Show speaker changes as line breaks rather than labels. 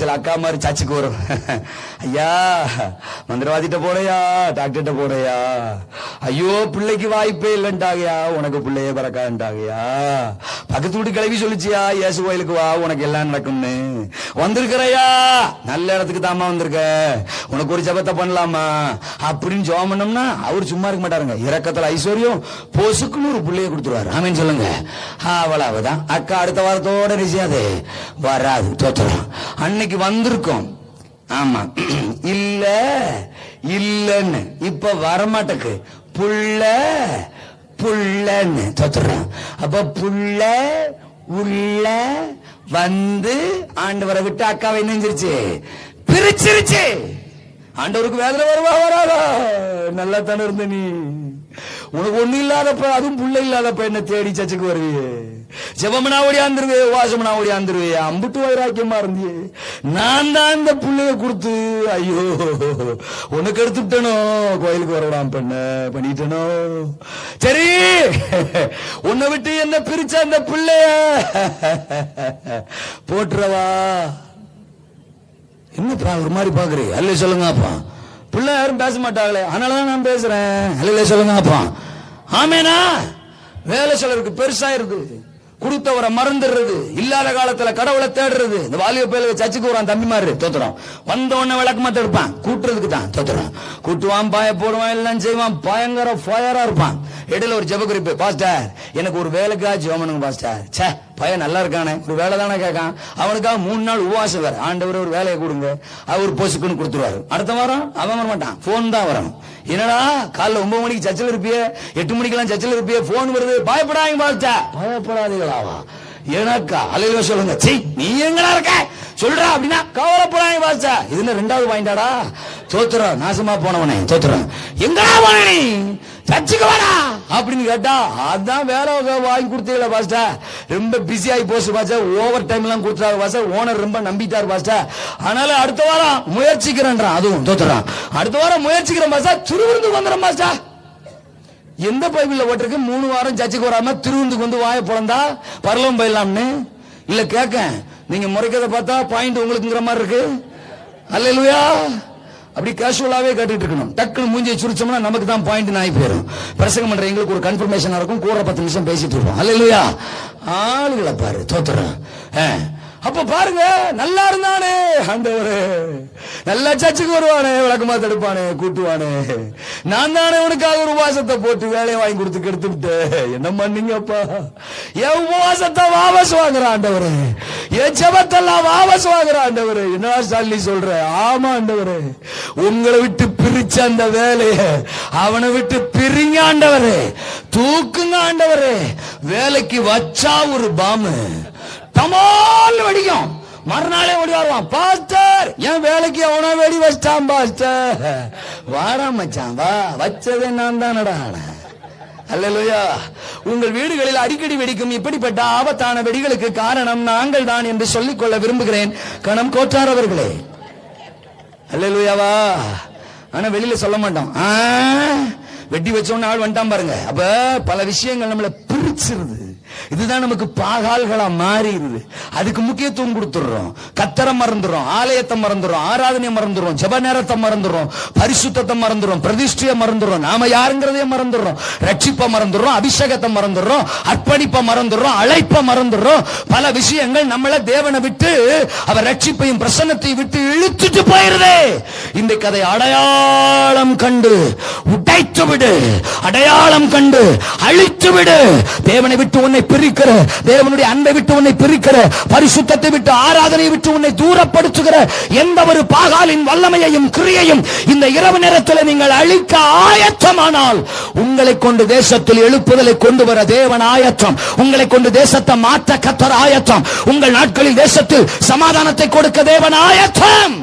சில அக்கா மாதிரி சர்ச்சுக்கு வரும். ஐயா மந்திரவாதிட்ட போடையா டாக்டர்கிட்ட போடையா? ஐயோ பிள்ளைக்கு வாய்ப்பே இல்லைன்ட்டாகயா உனக்கு பிள்ளையே பிறக்கான்ட்டாகயா பக்கத்து வீட்டு கிளவி சொல்லிச்சியா இயேசு கோயிலுக்கு வா உனக்கு எல்லாம் நடக்கும்னு. வந்திருக்கிறையா நல்ல இடத்துக்கு தாமா வந்திருக்க. உனக்கு ஒரு ஜபத்தை பண்ணலாமா? அப்படின்னு ஜோம் பண்ணோம்னா அவர் சும்மா இருக்க மாட்டாருங்க. இறக்கத்துல ஐஸ்வர்யம் பொசுக்குன்னு ஒரு பிள்ளைய கொடுத்துருவாரு. ஆமீன் சொல்லுங்க. அவ்வளவுதான் அக்கா அடுத்த வாரத்தோட நிச்சயாது வராது தோத்துறோம் அன்னைக்கு வந்திருக்கோம். ஆமா. இல்ல இல்லன்னு. இப்ப வரமாட்டக்கு. புள்ள புள்ளன்னு தோத்துறோம் அப்ப புள்ள உள்ள வந்து ஆண்டவரை விட்டு அக்காவை நெஞ்சிருச்சு. பிரிச்சிருச்சு. ஆண்டவருக்கு வேதனை வருவா வராதா? நல்லா தானே இருந்த நீ. உனக்கு ஒண்ணு இல்லாதப்ப அதுவும் புள்ள இல்லாதப்ப என்ன தேடி சச்சுக்கு வருவியே? ஜெபமனா ஓடியாந்துருவே வாசமனா ஓடியாந்துருவே அம்புட்டு வைராக்கியமா இருந்தியே. நான் தான் இந்த புள்ளைய கொடுத்து ஐயோ உனக்கு எடுத்துட்டனோ? கோயிலுக்கு வரலாம் பண்ண பண்ணிட்டனோ? சரி உன்னை விட்டு என்ன பிரிச்ச அந்த பிள்ளைய? போட்டுறவா. என்னப்பா ஒரு மாதிரி பாக்குறீ அல்ல சொல்லுங்க அப்பா பிள்ளை யாரும் பேச மாட்டாங்களே அதனாலதான் நான் பேசுறேன். அல்ல சொல்லுங்க அப்பா ஆமேனா? வேலை சிலருக்கு பெருசாயிருது கொடுத்தவரை மறந்துடுறது. இல்லாத காலத்துல கடவுளை தேடுறது. இந்த வாலிப பேருக்கு சர்ச்சுக்கு வரான் தம்பி மாதிரி தோத்துறோம் வந்த உடனே விளக்கமா இருப்பான் கூட்டுறதுக்கு தான் தோத்துறோம் கூட்டுவான் பாய போடுவான் எல்லாம் செய்வான். பயங்கர ஃபயரா இருப்பான். இடையில ஒரு ஜெப குறிப்பு பாஸ்டர் எனக்கு ஒரு வேலைக்கா ஜெபம் பாஸ்டர் சே பையன் நல்லா இருக்கானே ஒரு வேலை தானே கேட்கான். அவனுக்காக மூணு நாள் உபவாசம் வேற. ஆண்டவர் ஒரு வேலையை கொடுங்க. அவர் பொசுக்குன்னு கொடுத்துருவாரு. அடுத்த வாரம் அவன் வர மாட்டான். போன் தான் வரணும். என்னடா காலைல ஒன்பது மணிக்கு சர்ச்சில் இருப்பியே? எட்டு மணிக்கெல்லாம் சர்ச்சில் இருப்பியே? போன் வருது. பயப்படாங்க பாஸ்டா பயப்படாதீங்களாவா? எனக்கா? அலையில சொல்லுங்க. சி நீ எங்கடா இருக்க? சொல்றா அப்படின்னா கவலைப்படாங்க பாஸ்டா இது என்ன ரெண்டாவது பாயிண்டாடா தோத்துறோம் நாசமா போனவனே தோத்துறோம் எங்கடா போனே சச்சுக்கு வாடா. அப்படின்னு கேட்டா அதான் வேலை வாங்கி கொடுத்தீங்களா பாஸ்டா ரொம்ப பிஸி ஆகி போச்சு பாஸ்டா ஓவர் டைம் எல்லாம் கொடுத்தாரு பாஸ்டா ஓனர் ரொம்ப நம்பிட்டாரு பாஸ்டா அதனால அடுத்த வாரம் முயற்சிக்கிறேன்றான் அதுவும் தோத்துறான். அடுத்த வாரம் முயற்சிக்கிறேன் பாஸ்டா திருவிருந்து வந்துடும் பாச்சா எந்த பைபிள்ல போட்டிருக்கு? மூணு வாரம் சர்ச்சைக்கு வராம திருவிருந்துக்கு வந்து வாய பிறந்தா பரலவம் போயிடலாம்னு? இல்ல கேட்க நீங்க முறைக்கிறத பார்த்தா பாயிண்ட் உங்களுக்குங்கிற மாதிரி இருக்கு. அல்லையா அப்படி கேஷுவலாவே கேட்டுட்டு இருக்கணும். டக்குனு மூஞ்சியை சுரிச்சோம்னா நமக்கு தான் பாயிண்ட் ஆகி போயிடும் பிரசங்கம் பண்ற எங்களுக்கு ஒரு கன்ஃபர்மேஷன் இருக்கும். கூட பத்து நிமிஷம் பேசிட்டு இருப்போம். அல்லையா ஆளுகளை பாரு தோத்துறோம் அப்ப பாருங்க நல்லா இருந்தானே ஆண்டவரே. நல்லா சர்ச்சுக்கு வருவானே விளக்கமா தடுப்பானே கூட்டுவானே. நான் தானே உனக்காக ஒரு உபவாசத்தை போட்டு வேலையை வாங்கி கொடுத்து கெடுத்து விட்டு என்ன பண்ணீங்கப்பா என் உபவாசத்தை வாபஸ் வாங்குற ஆண்டவரே. என் ஜபத்தெல்லாம் வாபஸ் வாங்குற ஆண்டவரே. என்ன சாலி சொல்ற? ஆமா ஆண்டவரே. உங்களை விட்டு பிரிச்ச அந்த வேலையை அவனை விட்டு பிரிங்க ஆண்டவரே. தூக்குங்க ஆண்டவரே. வேலைக்கு வச்சா ஒரு பாமு தமால் வெடிக்கும். மறுநாளே ஓடி வருவான். பாஸ்டர் என் வேலைக்கு அவனா வெடி வச்சிட்டான் பாஸ்டர். வாடா மச்சான் வா. வச்சதே நான் தானடா அல்லேலூயா. உங்கள் வீடுகளில் அடிக்கடி வெடிக்கும் இப்படிப்பட்ட ஆபத்தான வெடிகளுக்கு காரணம் நாங்கள் தான் என்று சொல்லிக் கொள்ள விரும்புகிறேன். கணம் கோட்டார் அவர்களே. அல்லேலூயாவா ஆனா வெளியில சொல்ல மாட்டோம். ஆ, வெட்டி வச்சோன்னு ஆள் வந்துட்டான் பாருங்க. அப்ப பல விஷயங்கள் நம்மள பிரிச்சிருது. இதுதான் நமக்கு பாகால்களா மாறிடுது. அதுக்கு முக்கியத்துவம் கொடுத்துடுறோம். கத்தரை மறந்துடும் ஆலயத்தை மறந்துடும் ஆராதனையை மறந்துடும் ஜெப நேரத்தை மறந்துடும் பரிசுத்தத்தை மறந்துடும் பிரதிஷ்டையை மறந்துடும் நாம யாருங்கிறதையே மறந்துடுறோம். ரட்சிப்பை மறந்துடுறோம் அபிஷேகத்தை மறந்துடுறோம் அர்ப்பணிப்பை மறந்துடுறோம் அழைப்பை மறந்துடுறோம். பல விஷயங்கள் நம்மள தேவனை விட்டு அவர் ரட்சிப்பையும் பிரசன்னத்தையும் விட்டு இழுத்துட்டு போயிருதே. இந்த கதை அடையாளம் கண்டு உடைத்து விடு. அடையாளம் கண்டு அழித்து விடு. தேவனை விட்டு உன்னை பிரிக்கிற தேவனுடைய அன்பை விட்டு உன்னை பிரிக்கிற பரிசுத்தத்தை விட்டு ஆராதனை விட்டு உன்னை தூரப்படுத்துகிற எந்த ஒரு பாகாலின் வல்லமையையும் கிரியையும் இந்த இரவு நேரத்தில் நீங்கள் அழிக்க ஆயத்தமானால் உங்களை கொண்டு தேசத்தில் எழுப்புதலை கொண்டு வர தேவன் ஆயத்தம். உங்களை கொண்டு தேசத்தை மாற்ற கத்தர் ஆயத்தம். உங்கள் நாட்களில் தேசத்தில் சமாதானத்தை கொடுக்க தேவன் ஆயத்தம்.